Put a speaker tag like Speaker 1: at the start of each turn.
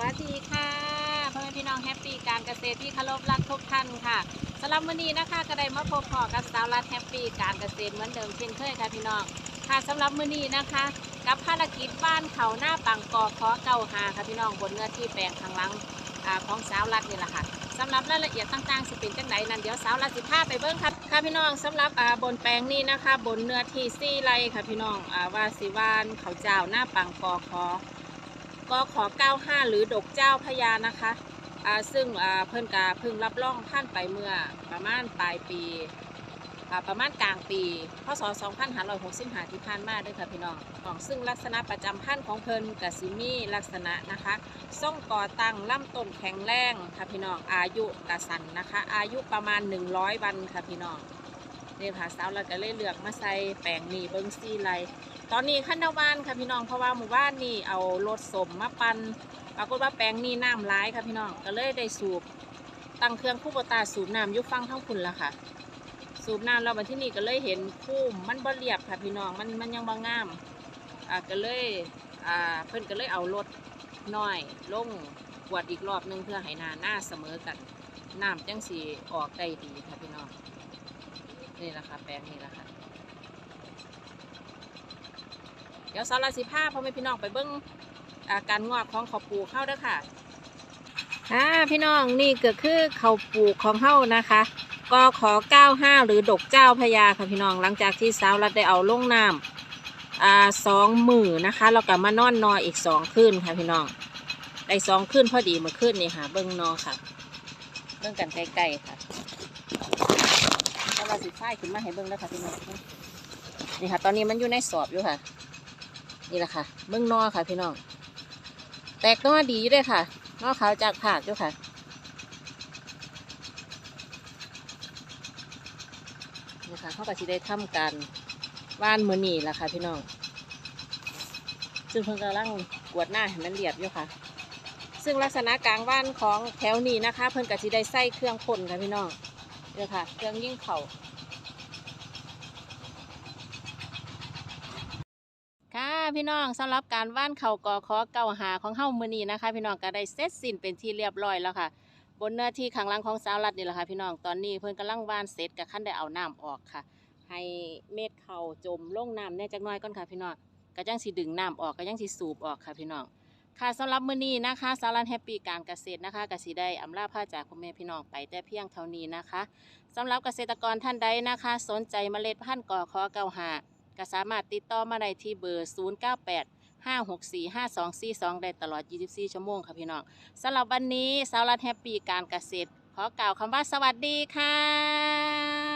Speaker 1: วัสดีค่ะพ่อแม่พี่น้องแฮปปี้การเกษตรที่เคารพรักทุกท่านค่ะสำหรับวันนี้นะคะก็ได้มาพบพอกับสาวรัฐแฮปปี้การเกษตรเหมือนเดิมเช่นเคยค่ะพี่น้องค่ะสำหรับมื้อนี้นะคะ กับภารกิจบ้านเขาหน้าปังกอขอเก้าหาค่ะพี่น้องบนเนื้อที่แปลงข้างหลังอของสาวรัฐนี่แหละค่ะสำหรับรายละเอียดต่างๆสิเป็นจังไหนนั้นเดี๋ยวสาวรัฐสิพาไปเบิ่งค่ะค่ะพี่น้องสำหรับบนแปลงนี้นะคะ บนเนื้อที่สี่ไรค่ะพี่น้องว่าสิวานเขาเจ้าหน้าปังกอขอ ก็ขอ95 หรือดกเจ้าพญานะคะซึ่งเพิ่นกาเพิ่งรับรองท่านไปเมื่อประมาณปลายปีประมาณกลางปีพศ2565ที่ผ่านมาด้วยค่ะพี่น้องของซึ่งลักษณะประจำพันธุ์ของเพิ่นกสิมีลักษณะนะคะส่งก่อตั้งลำต้นแข็งแรงค่ะพี่น้องอายุกระสันนะคะ อายุประมาณ 100 วันค่ะพี่น้อง นี่ค่ะสาวเราก็เลยเลือกมาใส่แปลงนี้เบิ้งซี่ไรตอนนี้ขั้นวานค่ะพี่น้องเพราะว่าหมู่บ้านนี่เอารถสมมาปันปรากฏว่าแปลงนี่น้ำร้ายค่ะพี่น้องก็เลยได้สูบตั้งเครื่องคู่ปตาสูบน้ำยุฟังทั้งคุณละค่ะ สูบน้ำแล้วมาที่นี่ก็เลยเห็นคู่มันบ่เรียบค่ะพี่น้องมันมันยังบ่งามอ่าก็เลยอ่าเพิ่อนก็เลยเอารถน้อยลงกวดอีกรอบนึงเพื่อให้นาหน้าเสมอกันน้ำจังสีออกได้ดีค่ะพี่น้อง นี่แหละค่ะแปลงนี่แหละค่ะ เดี๋ยวสารสิภาพ่อแม่พี่น้องไปเบิ้งอาการงอกของเขาวปลูกเข้าด้อค่ะอ่าพี่น้องนี่ก็คือเขาวปลูกของเฮานะคะก็ขอ95 หรือดกเจ้าพญาค่ะพี่น้องหลังจากที่สาวรัดได้เอาลงน้ำอ่าสองมือนะคะแล้วก็มานอนนออีกสองคืนค่ะพี่น้องได้สองคืนพอดีมื่อคืนนี่ค่ะ เบิ้งนอค่ะ เบิ้งกันใกล้ๆค่ะ สารสิฟ้ายขึ้นมาให้เบิ้งแล้วค่ะพี่น้องนี่ค่ะ ตอนนี้มันอยู่ในสอบอยู่ค่ะ นี่แหละค่ะเบื้องนอค่ะพี่น้องแตกนอดีอยู่เลยค่ะนอขาวจากผากอยู่ค่ะนี่ค่ะเขาก็สิได้ทำการว่านมือนีแหละค่ะพี่น้อง ซึ่งเพิ่งกำลังกวดหน้าให้มันเรียบอยู่ค่ะ ซึ่งลักษณะกลางว่านของแถวนี้นะคะ เพิ่นก็สิได้ใส่เครื่องพ่นค่ะพี่น้อง เนี่ยค่ะเครื่องยิ่งเข่าค่ะพี่น้องสำหรับการว่านเข่ากอขอเก่าหาของเฮ้ามือนี้นะคะ พี่น้องก็ได้เสร็จสิ้นเป็นที่เรียบร้อยแล้วค่ะ บนเนื้อที่ข้างล่างของสาวรัดนี่แหละค่ะ พี่น้องตอนนี้เพิ่นกำลังว่านเสร็จกับขั้นได้เอาน้ำออกค่ะ ให้เม็ดเข่าจมลงน้ำแน่จักน้อยก่อนค่ะ พี่น้องก็ยังสิดึงน้ำออกก็ยังสิสูบออกค่ะพี่น้อง ค่ะสำหรับมื้อนี้นะคะสารัดแฮปปี้การเกษตรนะคะกสิได้อำลาพาจากพ่อแม่พี่น้องไปแต่เพียงเท่านี้นะคะสำหรับเกษตรกรท่านใดนะคะ สนใจเมล็ดพันธุ์กอขอเก่าหาก็สามารถติดต่อมาได้ที่เบอร์ 098 564 5242 ได้ตลอด 24 ชั่วโมงค่ะพี่น้องสำหรับวันนี้สารัฐแฮปปี้การเกษตร ขอกล่าวคำว่าสวัสดีค่ะ